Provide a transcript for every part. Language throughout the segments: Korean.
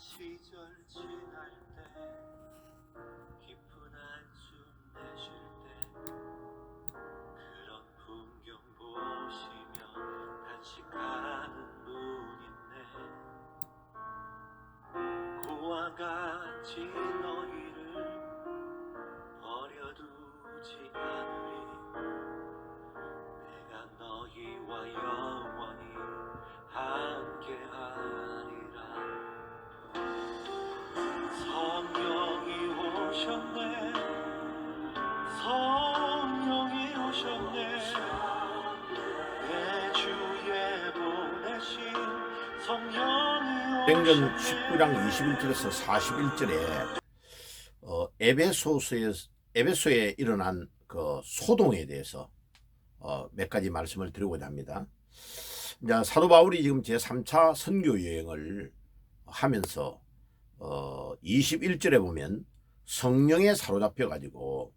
시절 지날 때 깊은 한숨 내쉴 때 그런 풍경 보시며 간직하는 분 있네 고와 같이 너희를 버려두지 않으리. 내가 너희와 영 오셨네. 성령이 오셨네. 내 주에 보내신 성령이 행전 오셨네. 19장 21절에서 41절에 어, 에베소서에 에베소에 일어난 그 소동에 대해서 어, 몇 가지 말씀을 드리고자 합니다. 이제 사도 바울이 지금 제 3차 선교 여행을 하면서 어, 21절에 보면 성령에 사로잡혀 가지고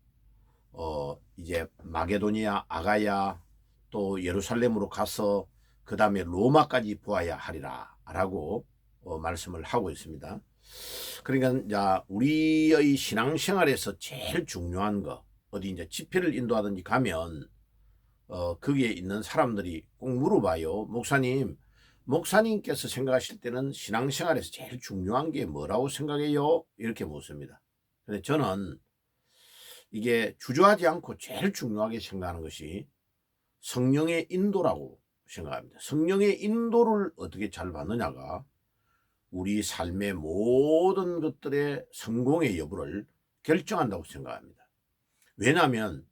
어, 이제 마게도니아, 아가야 또 예루살렘으로 가서 그 다음에 로마까지 보아야 하리라라고 어, 말씀을 하고 있습니다. 그러니까 이제 우리의 신앙생활에서 제일 중요한 거 어디 이제 집회를 인도하든지 가면 어, 거기에 있는 사람들이 꼭 물어봐요. 목사님, 목사님께서 생각하실 때는 신앙생활에서 제일 중요한 게 뭐라고 생각해요? 이렇게 묻습니다. 근데 저는 이게 주저하지 않고 제일 중요하게 생각하는 것이 성령의 인도라고 생각합니다. 성령의 인도를 어떻게 잘 받느냐가 우리 삶의 모든 것들의 성공의 여부를 결정한다고 생각합니다. 왜냐하면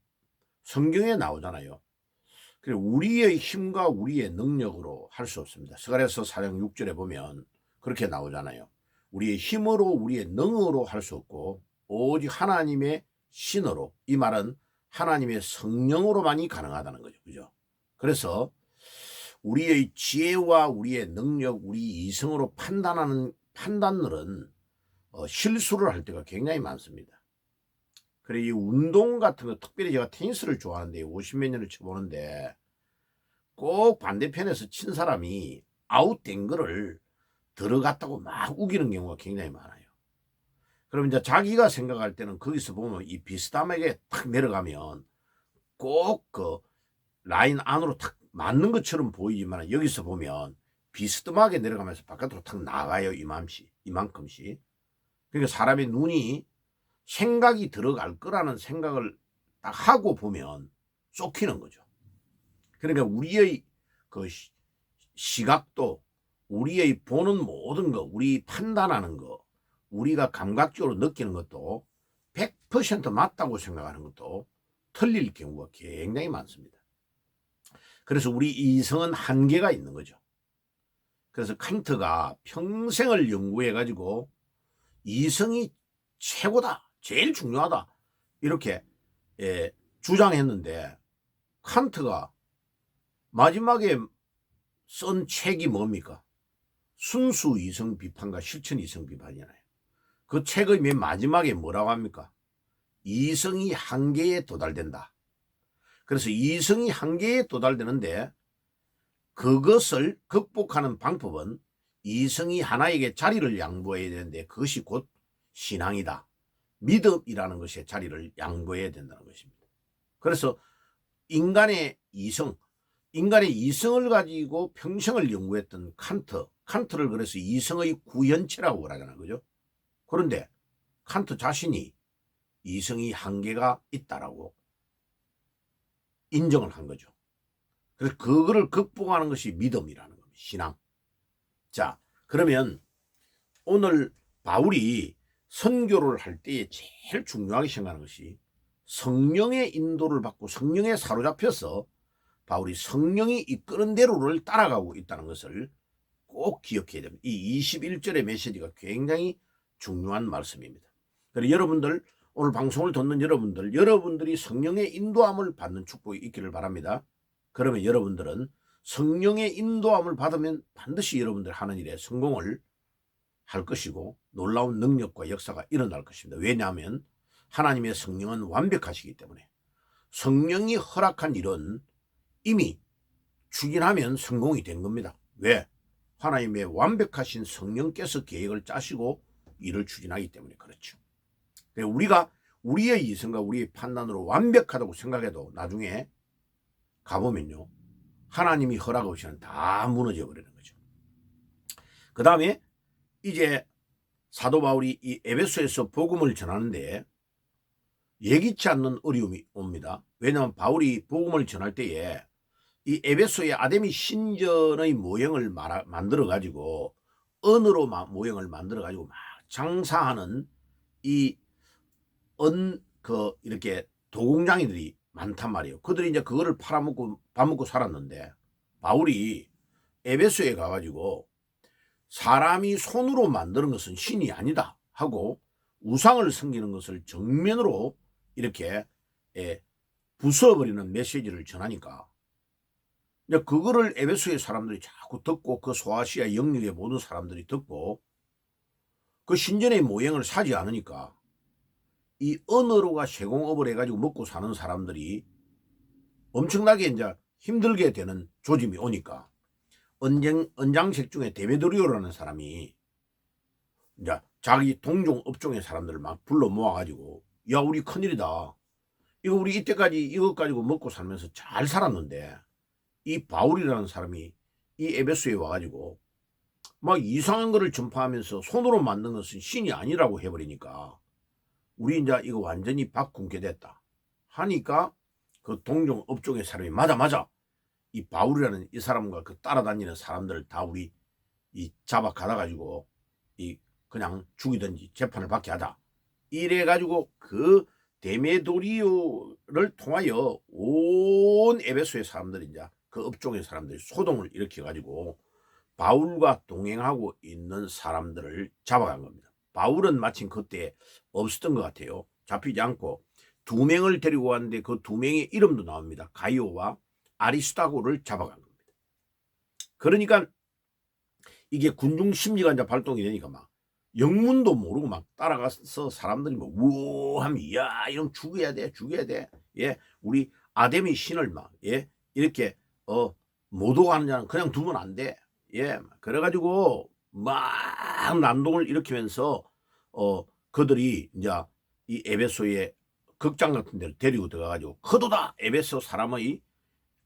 성경에 나오잖아요. 그래 우리의 힘과 우리의 능력으로 할 수 없습니다. 스가랴서 4장 6절에 보면 그렇게 나오잖아요. 우리의 힘으로 우리의 능으로 할 수 없고 오직 하나님의 신으로 이 말은 하나님의 성령으로만이 가능하다는 거죠. 그죠? 그래서 우리의 지혜와 우리의 능력, 우리 이성으로 판단하는 판단들은 어, 실수를 할 때가 굉장히 많습니다. 그래 이 운동 같은 거 특별히 제가 테니스를 좋아하는데 50몇 년을 쳐보는데 꼭 반대편에서 친 사람이 아웃된 거를 들어갔다고 막 우기는 경우가 굉장히 많아요. 그럼 이제 자기가 생각할 때는 거기서 보면 이 비스듬하게 탁 내려가면 꼭 그 라인 안으로 탁 맞는 것처럼 보이지만 여기서 보면 비스듬하게 내려가면서 바깥으로 탁 나가요 이만씩 이만큼씩. 그러니까 사람의 눈이 생각이 들어갈 거라는 생각을 딱 하고 보면 쫓기는 거죠. 그러니까 우리의 그 시- 시각도 우리의 보는 모든 거, 우리 판단하는 거, 우리가 감각적으로 느끼는 것도 100% 맞다고 생각하는 것도 틀릴 경우가 굉장히 많습니다. 그래서 우리 이성은 한계가 있는 거죠. 그래서 칸트가 평생을 연구해 가지고 이성이 최고다, 제일 중요하다 이렇게 예, 주장했는데 칸트가 마지막에 쓴 책이 뭡니까? 순수 이성 비판과 실천 이성 비판이잖아요. 그 책의 맨 마지막에 뭐라고 합니까? 이성이 한계에 도달된다. 그래서 이성이 한계에 도달되는데 그것을 극복하는 방법은 이성이 하나에게 자리를 양보해야 되는데 그것이 곧 신앙이다. 믿음이라는 것에 자리를 양보해야 된다는 것입니다. 그래서 인간의 이성, 인간의 이성을 가지고 평생을 연구했던 칸트, 칸트를 그래서 이성의 구현체라고 그러잖아요. 그죠? 그런데 칸트 자신이 이성이 한계가 있다라고 인정을 한 거죠. 그래서 그거를 극복하는 것이 믿음이라는 겁니다. 신앙. 자, 그러면 오늘 바울이 선교를 할 때에 제일 중요하게 생각하는 것이 성령의 인도를 받고 성령에 사로잡혀서 바울이 성령이 이끄는 대로를 따라가고 있다는 것을 꼭 기억해야 됩니다. 이 21절의 메시지가 굉장히 중요한 말씀입니다. 그래서 여러분들 오늘 방송을 듣는 여러분들 여러분들이 성령의 인도함을 받는 축복이 있기를 바랍니다. 그러면 여러분들은 성령의 인도함을 받으면 반드시 여러분들 하는 일에 성공을 할 것이고 놀라운 능력과 역사가 일어날 것입니다. 왜냐하면 하나님의 성령은 완벽하시기 때문에 성령이 허락한 일은 이미 추진하면 성공이 된 겁니다. 왜? 하나님의 완벽하신 성령께서 계획을 짜시고 일을 추진하기 때문에 그렇죠. 우리가 우리의 이성과 우리의 판단으로 완벽하다고 생각해도 나중에 가보면요. 하나님이 허락 없이는 다 무너져 버리는 거죠. 그 다음에 이제 사도 바울이 이 에베소에서 복음을 전하는데 예기치 않는 어려움이 옵니다. 왜냐하면 바울이 복음을 전할 때에 이 에베소의 아데미 신전의 모형을 만들어 가지고 언으로 마- 모형을 만들어 가지고 막 장사하는 이 언 그 이렇게 도공장이들이 많단 말이에요. 그들이 이제 그거를 팔아먹고 밥 먹고 살았는데 바울이 에베소에 가가지고 사람이 손으로 만드는 것은 신이 아니다 하고 우상을 섬기는 것을 정면으로 이렇게 예, 부숴버리는 메시지를 전하니까 그거를 에베소의 사람들이 자꾸 듣고 그 소아시아 영역의 모든 사람들이 듣고 그 신전의 모형을 사지 않으니까 이 언어로가 세공업을 해가지고 먹고 사는 사람들이 엄청나게 이제 힘들게 되는 조짐이 오니까 언쟁, 언장색 중에 데메드리오라는 사람이 이제 자기 동종 업종의 사람들을 막 불러 모아가지고 야 우리 큰일이다. 이거 우리 이때까지 이것 가지고 먹고 살면서 잘 살았는데 이 바울이라는 사람이 이 에베소에 와가지고 막 이상한 거를 전파하면서 손으로 만든 것은 신이 아니라고 해버리니까 우리 이제 이거 완전히 바꾼게 됐다 하니까 그 동종 업종의 사람이 맞아 맞아. 이 바울이라는 이 사람과 그 따라다니는 사람들을 다 우리 이 잡아 가다 가지고 이 그냥 죽이든지 재판을 받게 하자. 이래 가지고 그 데메도리오를 통하여 온 에베소의 사람들이 이제 그 업종의 사람들이 소동을 일으켜 가지고 바울과 동행하고 있는 사람들을 잡아간 겁니다. 바울은 마침 그때 없었던 것 같아요. 잡히지 않고 두 명을 데리고 왔는데 그 두 명의 이름도 나옵니다. 가이오와 아리스타고를 잡아간 겁니다. 그러니까 이게 군중 이제 발동이 되니까 막 영문도 모르고 막 따라가서 사람들이 뭐 우하면 야 이런 죽여야 돼 죽여야 돼예 우리 아데미 신을 막예 이렇게 어 모독하는 자는 그냥 두면 안돼 예 그래가지고 막 난동을 일으키면서 어 그들이 이제 이 에베소의 극장 같은 데를 데리고 들어가가지고 그도다 에베소 사람의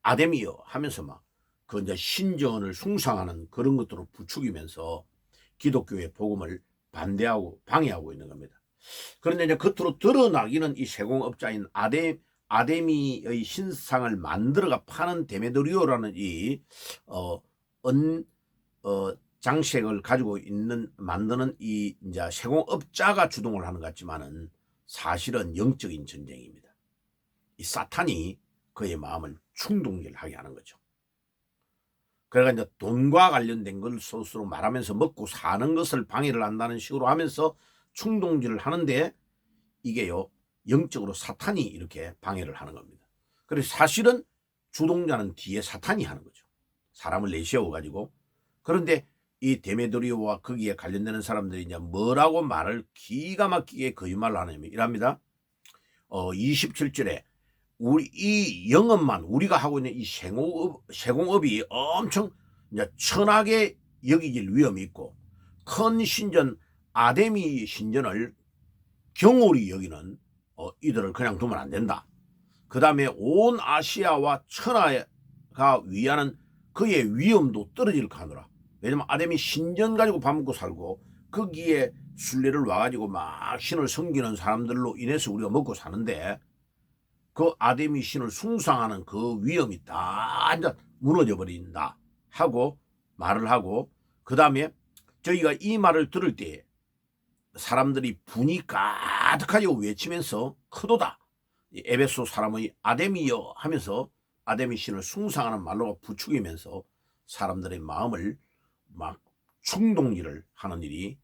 아데미여 하면서 막그 이제 신전을 숭상하는 그런 것들을 부추기면서 기독교의 복음을 반대하고 방해하고 있는 겁니다. 그런데 이제 겉으로 드러나기는 이 세공업자인 아데 아데미의 신상을 만들어가 파는 데메드리오라는 이 어, 언, 어, 장식을 가지고 있는 만드는 이 이제 세공업자가 주동을 하는 것 같지만은 사실은 영적인 전쟁입니다. 이 사탄이 그의 마음을 충동질하게 하는 거죠. 그러니까 이제 돈과 관련된 걸 스스로 말하면서 먹고 사는 것을 방해를 한다는 식으로 하면서 충동질을 하는데 이게요 영적으로 사탄이 이렇게 방해를 하는 겁니다. 그래서 사실은 주동자는 뒤에 사탄이 하는 거죠. 사람을 내세워 가지고 그런데 이 데메드리오와 거기에 관련되는 사람들이 이제 뭐라고 말을 기가 막히게 거짓말을 하냐면 이랍니다. 어 27절에 우리 이 영업만 우리가 하고 있는 이 세공업, 세공업이 엄청 이제 천하게 여기질 위험이 있고 큰 신전 아데미 신전을 경홀히 여기는 어, 이들을 그냥 두면 안 된다. 그 다음에 온 아시아와 천하가 위하는 그의 위험도 떨어질 카노라. 왜냐면 아데미 신전 가지고 밥 먹고 살고 거기에 순례를 와가지고 막 신을 섬기는 사람들로 인해서 우리가 먹고 사는데 그 아데미 신을 숭상하는 그 위험이 다 이제 무너져 버린다 하고 말을 하고 그 다음에 저희가 이 말을 들을 때 사람들이 분이 가득하게 외치면서 크도다. 이 에베소 사람의 아데미여 하면서 아데미 신을 숭상하는 말로 부추기면서 사람들의 마음을 막 충동질을 하는 일이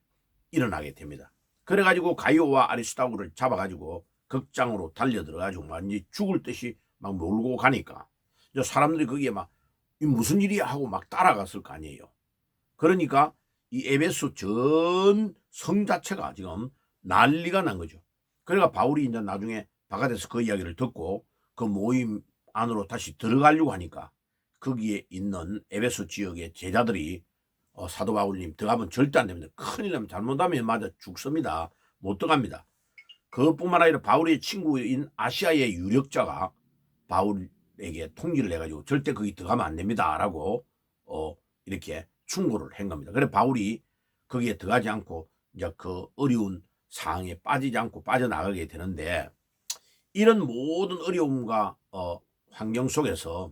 일어나게 됩니다. 그래가지고 가이오와 아리스타고를 잡아가지고 극장으로 달려들어가지고 완전히 죽을 듯이 막 몰고 가니까 사람들이 거기에 막이 무슨 일이야 하고 막 따라갔을 거 아니에요. 그러니까 이 에베소 전 성 자체가 지금 난리가 난 거죠. 그러니까 바울이 이제 나중에 바깥에서 그 이야기를 듣고 그 모임 안으로 다시 들어가려고 하니까 거기에 있는 에베소 지역의 제자들이 어, 사도 바울님 들어가면 절대 안 됩니다. 큰일 나면 잘못하면 맞아 죽습니다. 못 들어갑니다. 그것뿐만 아니라 바울의 친구인 아시아의 유력자가 바울에게 통지를 해가지고 절대 거기 들어가면 안 됩니다라고 어, 이렇게 충고를 한 겁니다. 그래 바울이 거기에 들어가지 않고 이제 그 어려운 상황에 빠지지 않고 빠져나가게 되는데 이런 모든 어려움과 어, 환경 속에서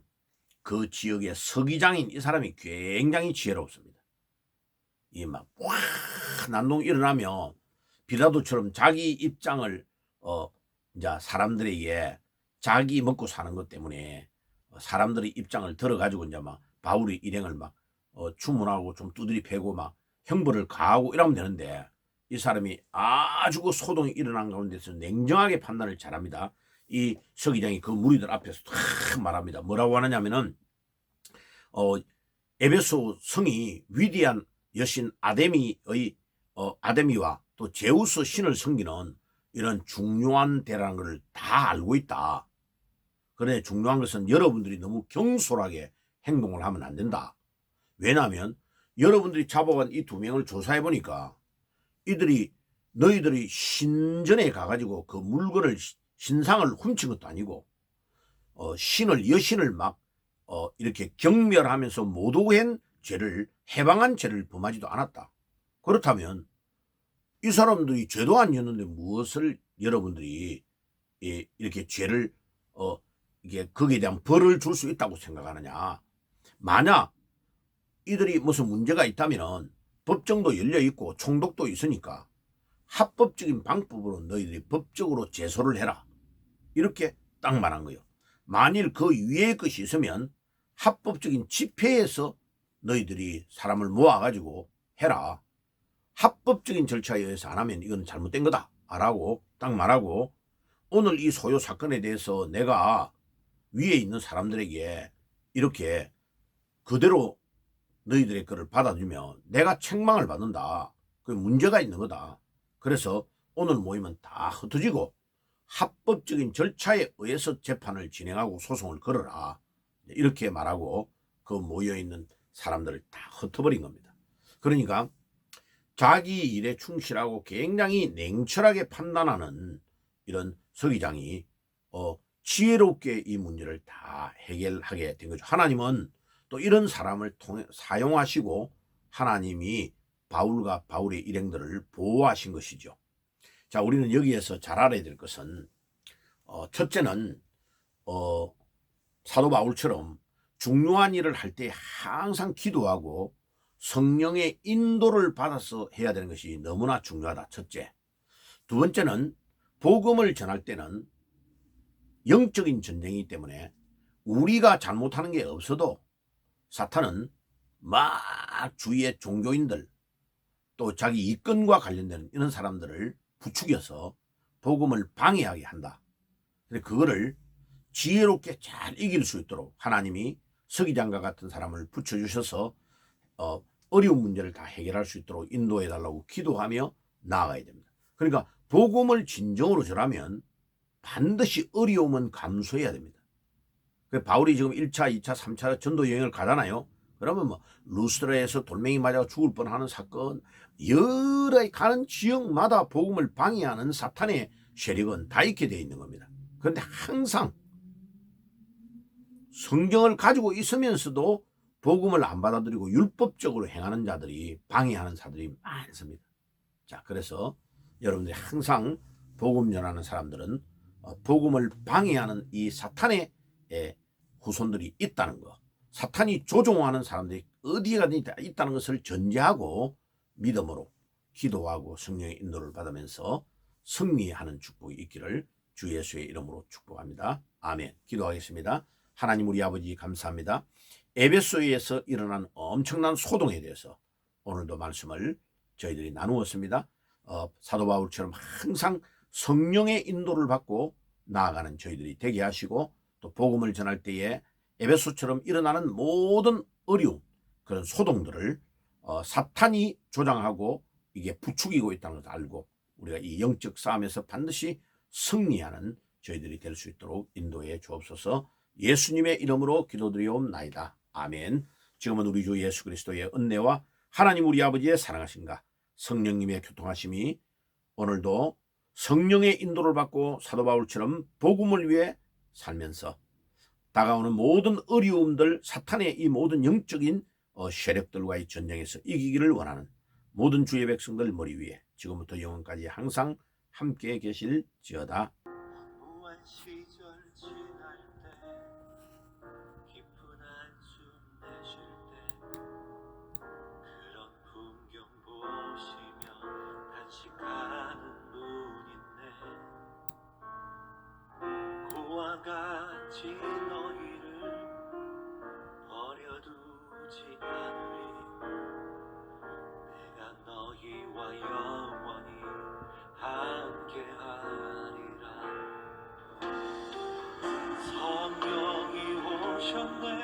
그 지역의 서기장인 이 사람이 굉장히 지혜롭습니다. 이막 와 난동 일어나면 비라도처럼 자기 입장을 어 이제 사람들에게 자기 먹고 사는 것 때문에 어, 사람들의 입장을 들어가지고 이제 막 바울의 일행을 막 어, 주문하고 좀 두드리 패고 막 형벌을 가하고 이러면 되는데 이 사람이 아주 그 소동이 일어난 가운데서 냉정하게 판단을 잘합니다. 이 서기장이 그 무리들 앞에서 탁 말합니다. 뭐라고 하느냐면은 어 에베소 성이 위대한 여신 아데미의 어, 아데미와 또 제우스 신을 섬기는 이런 중요한 대라는 것을 다 알고 있다. 그런데 중요한 것은 여러분들이 너무 경솔하게 행동을 하면 안 된다. 왜냐하면 여러분들이 잡아간 이 두 명을 조사해 보니까 이들이 너희들이 신전에 가가지고 그 물건을 시- 신상을 훔친 것도 아니고 어, 신을 여신을 막 어, 이렇게 경멸하면서 모독한 죄를 해방한 죄를 범하지도 않았다. 그렇다면 이 사람들이 죄도 안 지었는데 무엇을 여러분들이 이- 이렇게 죄를 어 이게 거기에 대한 벌을 줄 수 있다고 생각하느냐? 만약 이들이 무슨 문제가 있다면은 법정도 열려 있고 총독도 있으니까 합법적인 방법으로 너희들이 법적으로 제소를 해라. 이렇게 딱 말한 거예요. 만일 그 위에 것이 있으면 합법적인 집회에서 너희들이 사람을 모아가지고 해라. 합법적인 절차에 의해서 안 하면 이건 잘못된 거다. 라고 딱 말하고 오늘 이 소요 사건에 대해서 내가 위에 있는 사람들에게 이렇게 그대로 너희들의 거를 받아주면 내가 책망을 받는다. 그 문제가 있는 거다. 그래서 오늘 모임은 다 흩어지고 합법적인 절차에 의해서 재판을 진행하고 소송을 걸어라. 이렇게 말하고 그 모여있는 사람들을 다 흩어버린 겁니다. 그러니까 자기 일에 충실하고 굉장히 냉철하게 판단하는 이런 서기장이 어, 지혜롭게 이 문제를 다 해결하게 된 거죠. 하나님은 또 이런 사람을 통해 사용하시고 하나님이 바울과 바울의 일행들을 보호하신 것이죠. 자, 우리는 여기에서 잘 알아야 될 것은 어, 첫째는 어, 사도 바울처럼 중요한 일을 할 때 항상 기도하고 성령의 인도를 받아서 해야 되는 것이 너무나 중요하다. 첫째. 두 번째는 복음을 전할 때는 영적인 전쟁이기 때문에 우리가 잘못하는 게 없어도 사탄은 막 주위의 종교인들 또 자기 이권과 관련된 이런 사람들을 부추겨서 복음을 방해하게 한다. 그거를 지혜롭게 잘 이길 수 있도록 하나님이 서기장과 같은 사람을 붙여주셔서 어, 어려운 문제를 다 해결할 수 있도록 인도해 달라고 기도하며 나아가야 됩니다. 그러니까 복음을 진정으로 전하면 반드시 어려움은 감수해야 됩니다. 그 바울이 지금 1차, 2차, 3차 전도 여행을 가잖아요. 그러면 뭐 루스트라에서 돌멩이 맞아 죽을 뻔하는 사건, 여러 가는 지역마다 복음을 방해하는 사탄의 세력은 다 있게 되어 있는 겁니다. 그런데 항상 성경을 가지고 있으면서도 복음을 안 받아들이고 율법적으로 행하는 자들이 방해하는 자들이 많습니다. 자, 그래서 여러분들이 항상 복음 전하는 사람들은 어, 복음을 방해하는 이 사탄의 예, 후손들이 있다는 거, 사탄이 조종하는 사람들이 어디에 가든 있다는 것을 전제하고 믿음으로 기도하고 성령의 인도를 받으면서 승리하는 축복이 있기를 주 예수의 이름으로 축복합니다. 아멘. 기도하겠습니다. 하나님 우리 아버지 감사합니다. 에베소에서 일어난 엄청난 소동에 대해서 오늘도 말씀을 저희들이 나누었습니다. 어, 사도 바울처럼 항상 성령의 인도를 받고 나아가는 저희들이 되게 하시고 또 복음을 전할 때에 에베소처럼 일어나는 모든 어려움 그런 소동들을 어, 사탄이 조장하고 이게 부추기고 있다는 것을 알고 우리가 이 영적 싸움에서 반드시 승리하는 저희들이 될 수 있도록 인도해 주옵소서 예수님의 이름으로 기도드리옵나이다. 아멘. 지금은 우리 주 예수 그리스도의 은혜와 하나님 우리 아버지의 사랑하신가 성령님의 교통하심이 오늘도 성령의 인도를 받고 사도 바울처럼 복음을 위해 살면서 다가오는 모든 어려움들 사탄의 이 모든 영적인 어, 세력들과의 전쟁에서 이기기를 원하는 모든 주의 백성들 머리 위에 지금부터 영원까지 항상 함께 계실지어다 같이 너희를 버려두지 않으리. 내가 너희와 영원히 함께하리라. 성령이 오셨네